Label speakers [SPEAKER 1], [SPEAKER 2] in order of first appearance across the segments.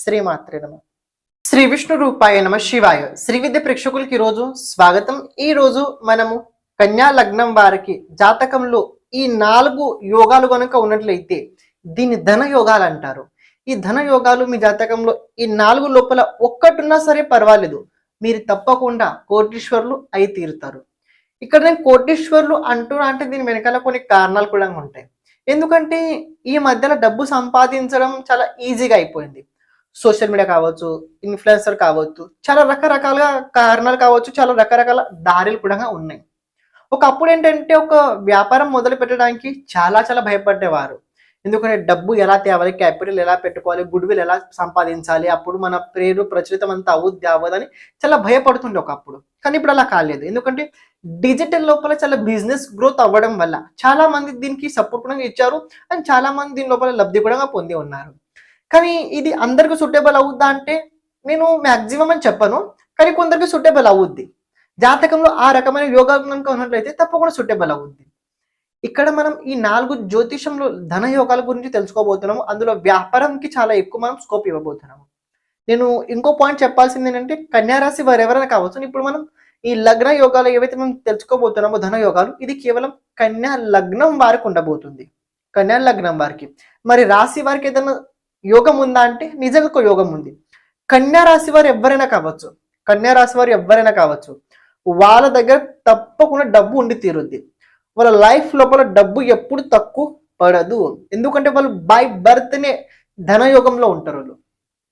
[SPEAKER 1] శ్రీమాత్రే నమ. శ్రీ విష్ణు రూపాయ నమ శివాయ. శ్రీ విద్య ప్రేక్షకులకి ఈరోజు స్వాగతం. ఈ రోజు మనము కన్యా లగ్నం వారికి జాతకంలో ఈ నాలుగు యోగాలు కనుక ఉన్నట్లయితే దీన్ని ధన యోగాలు అంటారు. ఈ ధన యోగాలు మీ జాతకంలో ఈ నాలుగు లోపల ఒక్కటున్నా సరే పర్వాలేదు. మీరు తప్పకుండా కోటీశ్వరులు అయి తీరుతారు. ఇక్కడ నేను కోటీశ్వరులు అంటున్నా అంటే దీని వెనకాల కొన్ని కారణాలు కూడా ఉంటాయి. ఎందుకంటే ఈ మధ్యలో డబ్బు సంపాదించడం చాలా ఈజీగా అయిపోయింది. సోషల్ మీడియా కావచ్చు ఇన్ఫ్లుయెన్సర్ కావచ్చు చాలా రకరకాల కారణాలు కావచ్చు చాలా రకరకాల దారులు కూడా ఉన్నాయి. ఒకప్పుడు ఏంటంటే ఒక వ్యాపారం మొదలు పెట్టడానికి చాలా చాలా భయపడేవారు ఎందుకంటే డబ్బు ఎలా తేవాలి క్యాపిటల్ ఎలా పెట్టుకోవాలి గుడ్ విల్ ఎలా సంపాదించాలి అప్పుడు మన పేరు ప్రచురితం అంతా అవుద్ది అవ్వదని చాలా భయపడుతుండే ఒకప్పుడు. కానీ ఇప్పుడు అలా కాలేదు. ఎందుకంటే డిజిటల్ లోపల చాలా బిజినెస్ గ్రోత్ అవ్వడం వల్ల చాలా మంది దీనికి సపోర్ట్ కూడా ఇచ్చారు. అండ్ చాలా మంది దీని లోపల లబ్ధి కూడా పొంది ఉన్నారు. కానీ ఇది అందరికి సూటబుల్ అవుద్దా అంటే నేను మ్యాక్సిమం అని చెప్పను కానీ కొందరికి సూటబుల్ అవుద్ది. జాతకంలో ఆ రకమైన యోగా కనుక ఉన్నట్లయితే తప్పకుండా సూటబుల్ అవుద్ది. ఇక్కడ మనం ఈ నాలుగు జ్యోతిషంలో ధన యోగాల గురించి తెలుసుకోబోతున్నాము అందులో వ్యాపారంకి చాలా ఎక్కువ మనం స్కోప్ ఇవ్వబోతున్నాము. నేను ఇంకో పాయింట్ చెప్పాల్సింది ఏంటంటే కన్యారాశి వారు ఎవరైనా కావచ్చు ఇప్పుడు మనం ఈ లగ్న యోగాలు ఏవైతే మనం తెలుసుకోబోతున్నామో ధన యోగాలు ఇది కేవలం కన్యా లగ్నం వారికి ఉండబోతుంది. కన్యా లగ్నం వారికి. మరి రాశి వారికి ఏదైనా యోగం ఉందా అంటే నిజంగా ఒక యోగం ఉంది. కన్యా రాశి వారు ఎవరైనా కావచ్చు కన్యా రాశి వారు ఎవరైనా కావచ్చు వాళ్ళ దగ్గర తప్పకుండా డబ్బు ఉండి తీరుద్ది. వాళ్ళ లైఫ్ లోపల డబ్బు ఎప్పుడు తక్కువ పడదు. ఎందుకంటే వాళ్ళు బై బర్త్నే ధనయోగంలో ఉంటారు వాళ్ళు.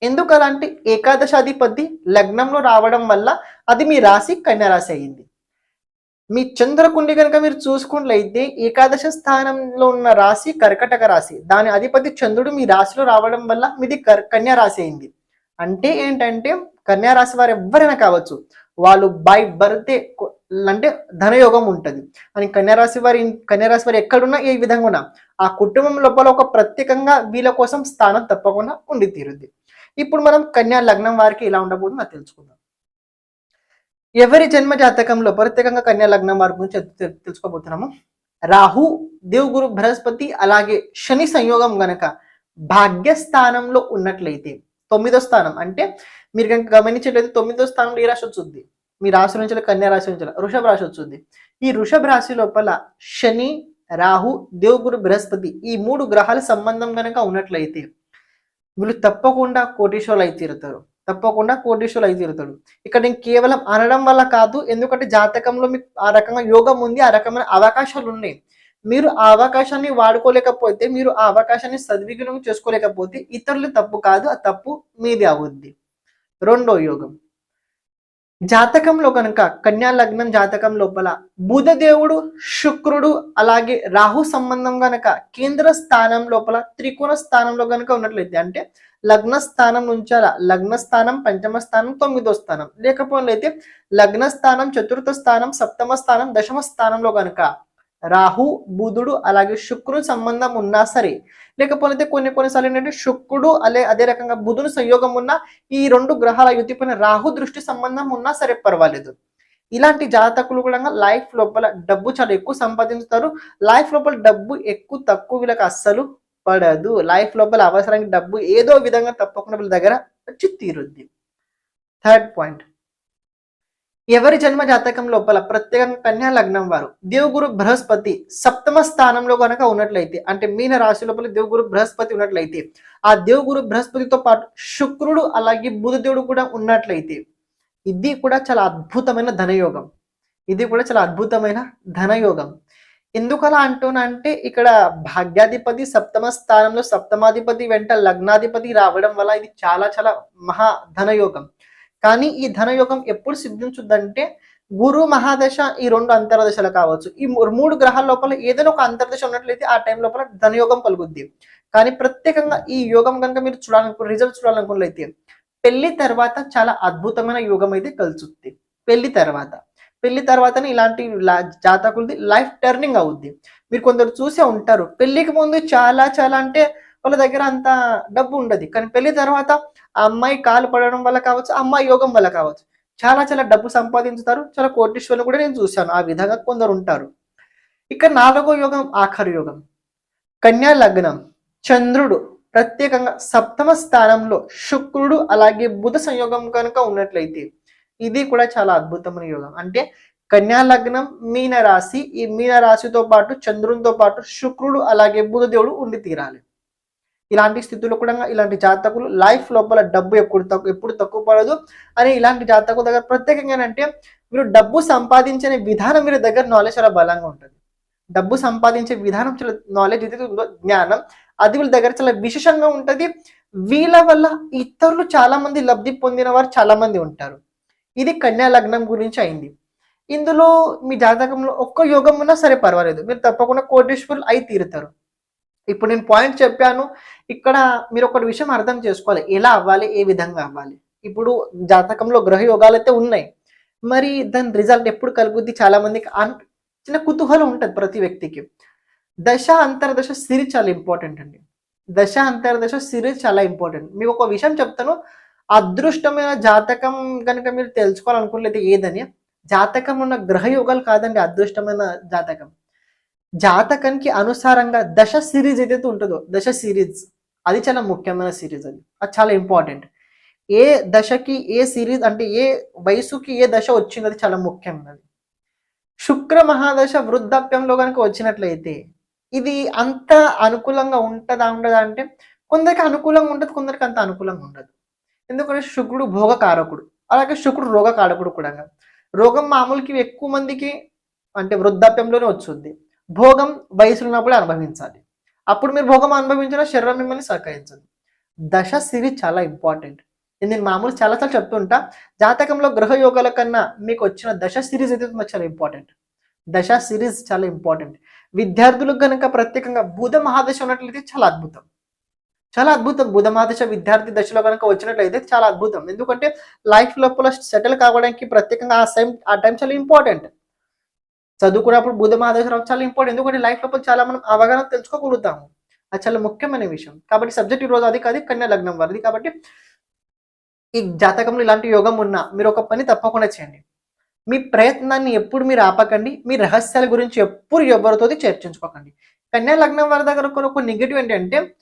[SPEAKER 1] ఎందుకు అలాంటి ఏకాదశాధిపతి లగ్నంలో రావడం వల్ల అది మీ రాశి కన్యా రాశి అయింది. మీ చంద్రకుండి కనుక మీరు చూసుకున్నట్లయితే ఏకాదశ స్థానంలో ఉన్న రాశి కర్కటక రాశి. దాని అధిపతి చంద్రుడు మీ రాశిలో రావడం వల్ల మీది కర్ కన్యా రాశి అయింది. అంటే ఏంటంటే కన్యా రాశి వారు ఎవరైనా కావచ్చు వాళ్ళు బై బర్తే అంటే ధనయోగం ఉంటుంది. అని కన్యారాశి వారి కన్యారాశి వారు ఎక్కడున్నా ఏ విధంగా ఉన్నా ఆ కుటుంబం లోపల ఒక ప్రత్యేకంగా వీళ్ళ కోసం స్థానం తప్పకుండా ఉండి తీరుద్ది. ఇప్పుడు మనం కన్యా లగ్నం వారికి ఎలా ఉండబోతుందో తెలుసుకుందాం. ఎవరి జన్మ జాతకంలో ప్రత్యేకంగా కన్యా లగ్నం వారి గురించి తెలుసుకోబోతున్నాము? రాహు దేవుగురు బృహస్పతి అలాగే శని సంయోగం గనక భాగ్యస్థానంలో ఉన్నట్లయితే తొమ్మిదో స్థానం అంటే మీరు కనుక గమనించినట్లయితే తొమ్మిదో స్థానంలో ఏ రాశి వచ్చింది మీ రాశి నుంచి కన్యా రాశి నుంచి వృషభ రాశి వచ్చింది ఈ వృషభ రాశి లోపల శని రాహు దేవుగురు బృహస్పతి ఈ మూడు గ్రహాల సంబంధం కనుక ఉన్నట్లయితే వీళ్ళు తప్పకుండా కోటీశ్వరులు అయి తీరుతారు. తప్పకుండా కోటీశ్వరులు అయి తీరుతాడు. ఇక్కడ నేను కేవలం అనడం వల్ల కాదు ఎందుకంటే జాతకంలో మీకు ఆ రకంగా యోగం ఉంది ఆ రకమైన అవకాశాలు ఉన్నాయి. మీరు ఆ అవకాశాన్ని వాడుకోలేకపోతే మీరు ఆ అవకాశాన్ని సద్వినియోగం చేసుకోలేకపోతే ఇతరులు తప్పు కాదు ఆ తప్పు మీది అవుద్ది. రెండో యోగం. జాతకంలో కనుక కన్యా లగ్నం జాతకం లోపల బుధదేవుడు శుక్రుడు అలాగే రాహు సంబంధం గనక కేంద్ర స్థానం లోపల త్రికోణ స్థానంలో గనక ఉన్నట్లయితే అంటే లగ్న స్థానం నుంచి లగ్న స్థానం పంచమ స్థానం తొమ్మిదో స్థానం. లేకపోతే లగ్న స్థానం చతుర్థ స్థానం సప్తమ స్థానం దశమ స్థానంలో కనుక రాహు బుధుడు అలాగే శుక్రుడు సంబంధం ఉన్నా సరే లేకపోతే కొన్ని కొన్నిసార్లు ఏంటంటే శుక్రుడు అలే అదే రకంగా బుధుని సంయోగం ఉన్న ఈ రెండు గ్రహాల యుతిపైన రాహు దృష్టి సంబంధం ఉన్నా సరే పర్వాలేదు. ఇలాంటి జాతకులు కూడా లైఫ్ లోపల డబ్బు చాలా ఎక్కువ సంపాదించుతారు. లైఫ్ లోపల డబ్బు ఎక్కువ తక్కువ వీళ్ళకి అస్సలు పడదు. లైఫ్ లోపల అవసరానికి డబ్బు ఏదో విధంగా తప్పకుండా వీళ్ళ దగ్గర వచ్చి తీరుద్ది. థర్డ్ పాయింట్ ఎవరి జన్మ జాతకం లోపల ప్రత్యేకంగా కన్యా లగ్నం వారు దేవుగురు బృహస్పతి సప్తమ స్థానంలో కనుక ఉన్నట్లయితే అంటే మీన రాశి లోపల దేవుగురు బృహస్పతి ఉన్నట్లయితే ఆ దేవుగురు బృహస్పతితో పాటు శుక్రుడు అలాగే బుధదేవుడు కూడా ఉన్నట్లయితే ఇది కూడా చాలా అద్భుతమైన ధనయోగం. ఇది కూడా చాలా అద్భుతమైన ధనయోగం. ఎందుకు అలా అంటున్నానంటే ఇక్కడ భాగ్యాధిపతి సప్తమ స్థానంలో సప్తమాధిపతి వెంట లగ్నాధిపతి రావడం వల్ల ఇది చాలా చాలా మహా ధనయోగం. కానీ ఈ ధనయోగం ఎప్పుడు సిద్ధించుద్దంటే గురు మహాదశ ఈ రెండు అంతర్దశలు కావచ్చు. ఈ మూడు గ్రహాల లోపల ఏదైనా ఒక అంతర్దశ ఉన్నట్లయితే ఆ టైం లోపల ధనయోగం కలుగుద్ది కానీ ప్రత్యేకంగా ఈ యోగం కనుక మీరు చూడాలనుకు రిజల్ట్ చూడాలనుకున్నట్లయితే పెళ్ళి తర్వాత చాలా అద్భుతమైన యోగం అయితే కలుచుద్ది పెళ్ళి తర్వాత. పెళ్ళి తర్వాతనే ఇలాంటి జాతకులది లైఫ్ టర్నింగ్ అవుద్ది. మీరు కొందరు చూసే ఉంటారు. పెళ్ళికి ముందు చాలా చాలా అంటే వాళ్ళ దగ్గర అంత డబ్బు ఉండదు. కానీ పెళ్ళి తర్వాత ఆ అమ్మాయి కాలు పడడం వల్ల కావచ్చు ఆ అమ్మాయి యోగం వల్ల కావచ్చు. చాలా చాలా డబ్బు సంపాదించుతారు. చాలా కోటీశ్వరులు కూడా నేను చూశాను. ఆ విధంగా కొందరు ఉంటారు. ఇక నాలుగో యోగం ఆఖరి యోగం. కన్యా లగ్నం. చంద్రుడు ప్రత్యేకంగా సప్తమ స్థానంలో శుక్రుడు అలాగే బుధ సంయోగం కనుక ఉన్నట్లయితే ఇది కూడా చాలా అద్భుతమైన యోగం. అంటే కన్యా లగ్నం మీన రాశి ఈ మీన రాశితో పాటు చంద్రునితో పాటు శుక్రుడు అలాగే బుధదేవుడు ఉండి తీరాలి. ఇలాంటి స్థితిలో కూడా ఇలాంటి జాతకులు లైఫ్ లోపల డబ్బు ఎప్పుడు తక్కువ ఎప్పుడు తక్కువ పడదు. అని ఇలాంటి జాతకుల దగ్గర ప్రత్యేకంగా ఏంటంటే మీరు డబ్బు సంపాదించే విధానం మీరు దగ్గర నాలెడ్జ్ చాలా బలంగా ఉంటుంది. డబ్బు సంపాదించే విధానం చాలా నాలెడ్జ్ ఏదైతే ఉందో జ్ఞానం అది వీళ్ళ దగ్గర చాలా విశేషంగా ఉంటుంది. వీళ్ళ వల్ల ఇతరులు చాలా మంది లబ్ధి పొందిన వారు చాలా మంది ఉంటారు. ఇది కన్యా లగ్నం గురించి అయింది. ఇందులో మీ జాతకంలో ఒక్క యోగం ఉన్నా సరే పర్వాలేదు. మీరు తప్పకుండా కోటేశ్వరులు అయి తీరుతారు. ఇప్పుడు నేను పాయింట్ చెప్పాను. ఇక్కడ మీరు ఒకటి విషయం అర్థం చేసుకోవాలి. ఎలా అవ్వాలి? ఏ విధంగా అవ్వాలి? ఇప్పుడు జాతకంలో గ్రహ యోగాలు అయితే ఉన్నాయి. మరి దాని రిజల్ట్ ఎప్పుడు కలుగుద్ది? చాలా మందికి చిన్న కుతూహలం ఉంటుంది ప్రతి వ్యక్తికి. దశ అంతర్దశ సిరి చాలా ఇంపార్టెంట్ అండి. దశ అంతర్దశ సిరీస్ చాలా ఇంపార్టెంట్ మీకు ఒక విషయం చెప్తాను. అదృష్టమైన జాతకం కనుక మీరు తెలుసుకోవాలనుకోలేదు ఏదని జాతకం ఉన్న గ్రహ యోగాలు కాదండి అదృష్టమైన జాతకం. జాతకానికి అనుసారంగా దశ సిరీస్ ఏదైతే ఉంటుందో దశ సిరీస్ అది చాలా ముఖ్యమైన సిరీస్ అది. అది చాలా ఇంపార్టెంట్. ఏ దశకి ఏ సిరీస్ అంటే ఏ వయసుకి ఏ దశ వచ్చింది అది చాలా ముఖ్యమైనది. శుక్ర మహాదశ వృద్ధాప్యంలో కనుక వచ్చినట్లయితే ఇది అంత అనుకూలంగా ఉంటుందా ఉండదా అంటే కొందరికి అనుకూలంగా ఉంటుంది కొందరికి అంత అనుకూలంగా ఉండదు. ఎందుకంటే శుక్రుడు భోగకారకుడు. అలాగే శుక్రుడు రోగకారకుడు కూడా. రోగం మామూలుకి ఎక్కువ మందికి అంటే వృద్ధాప్యంలోనే వచ్చుద్ది భోగం వయసులో ఉన్నప్పుడు అనుభవించాలి. అప్పుడు మీరు భోగం అనుభవించిన శరీరం మిమ్మల్ని సహకరించదు. దశ సిరి చాలా ఇంపార్టెంట్. నేను మామూలు చాలాసార్లు చెప్తుంటా జాతకంలో గ్రహ యోగాల కన్నా మీకు వచ్చిన దశ సిరీస్ అయితే చాలా ఇంపార్టెంట్. దశ సిరీస్ చాలా ఇంపార్టెంట్. విద్యార్థులకు కనుక ప్రత్యేకంగా బుధ మహాదశ ఉన్నట్లయితే చాలా అద్భుతం. చాలా అద్భుతం. బుధమాదశ విద్యార్థి దశలో కనుక వచ్చినట్లయితే చాలా అద్భుతం. ఎందుకంటే లైఫ్ లోపల సెటిల్ కావడానికి ప్రత్యేకంగా ఆ టైం ఆ టైం చాలా ఇంపార్టెంట్. చదువుకున్నప్పుడు బుధ మహాదశ చాలా ఇంపార్టెంట్. ఎందుకంటే లైఫ్ లోపల చాలా మనం అవగాహన తెలుసుకోగలుగుతాము. అది చాలా ముఖ్యమైన విషయం. కాబట్టి సబ్జెక్ట్ ఈ రోజు అది కాదు కన్యా లగ్నం వారిది. కాబట్టి ఈ జాతకంలో ఇలాంటి యోగం ఉన్నా మీరు ఒక పని తప్పకుండా చేయండి. మీ ప్రయత్నాన్ని ఎప్పుడు మీరు ఆపకండి. మీ రహస్యాల గురించి ఎప్పుడు ఎవరితో చర్చించుకోకండి. కన్యా లగ్నం వారి దగ్గర ఒక- ఒక నెగిటివ్ ఏంటంటే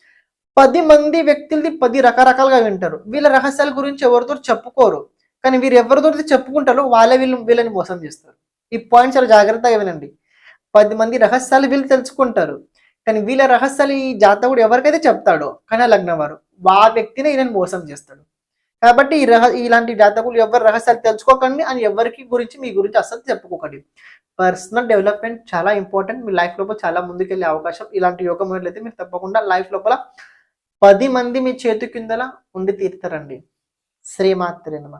[SPEAKER 1] పది మంది వ్యక్తులది పది రకరకాలుగా వింటారు. వీళ్ళ రహస్యాల గురించి ఎవరితో చెప్పుకోరు. కానీ వీరు ఎవరితో చెప్పుకుంటారో వాళ్ళే వీళ్ళు వీళ్ళని మోసం చేస్తారు. ఈ పాయింట్ చాలా జాగ్రత్తగా వినండి. పది మంది రహస్యాలు వీళ్ళు తెలుసుకుంటారు. కానీ వీళ్ళ రహస్యాలు ఈ జాతకుడు ఎవరికైతే చెప్తాడో కానీ లగ్నం వారు ఆ వ్యక్తినే ఈయన మోసం చేస్తాడు. కాబట్టి ఈ రహ ఇలాంటి జాతకులు ఎవరి రహస్యాలు తెలుసుకోకండి అని ఎవరికి గురించి మీ గురించి అస్సలు చెప్పుకోకండి. పర్సనల్ డెవలప్మెంట్ చాలా ఇంపార్టెంట్ మీ లైఫ్ లోపల చాలా ముందుకెళ్ళే అవకాశం. ఇలాంటి యోగ అయితే మీరు తప్పకుండా లైఫ్ లోపల పది మంది మీ చేతి కిందల ఉండి తీరుతారండి. శ్రీమాత్రే నమ.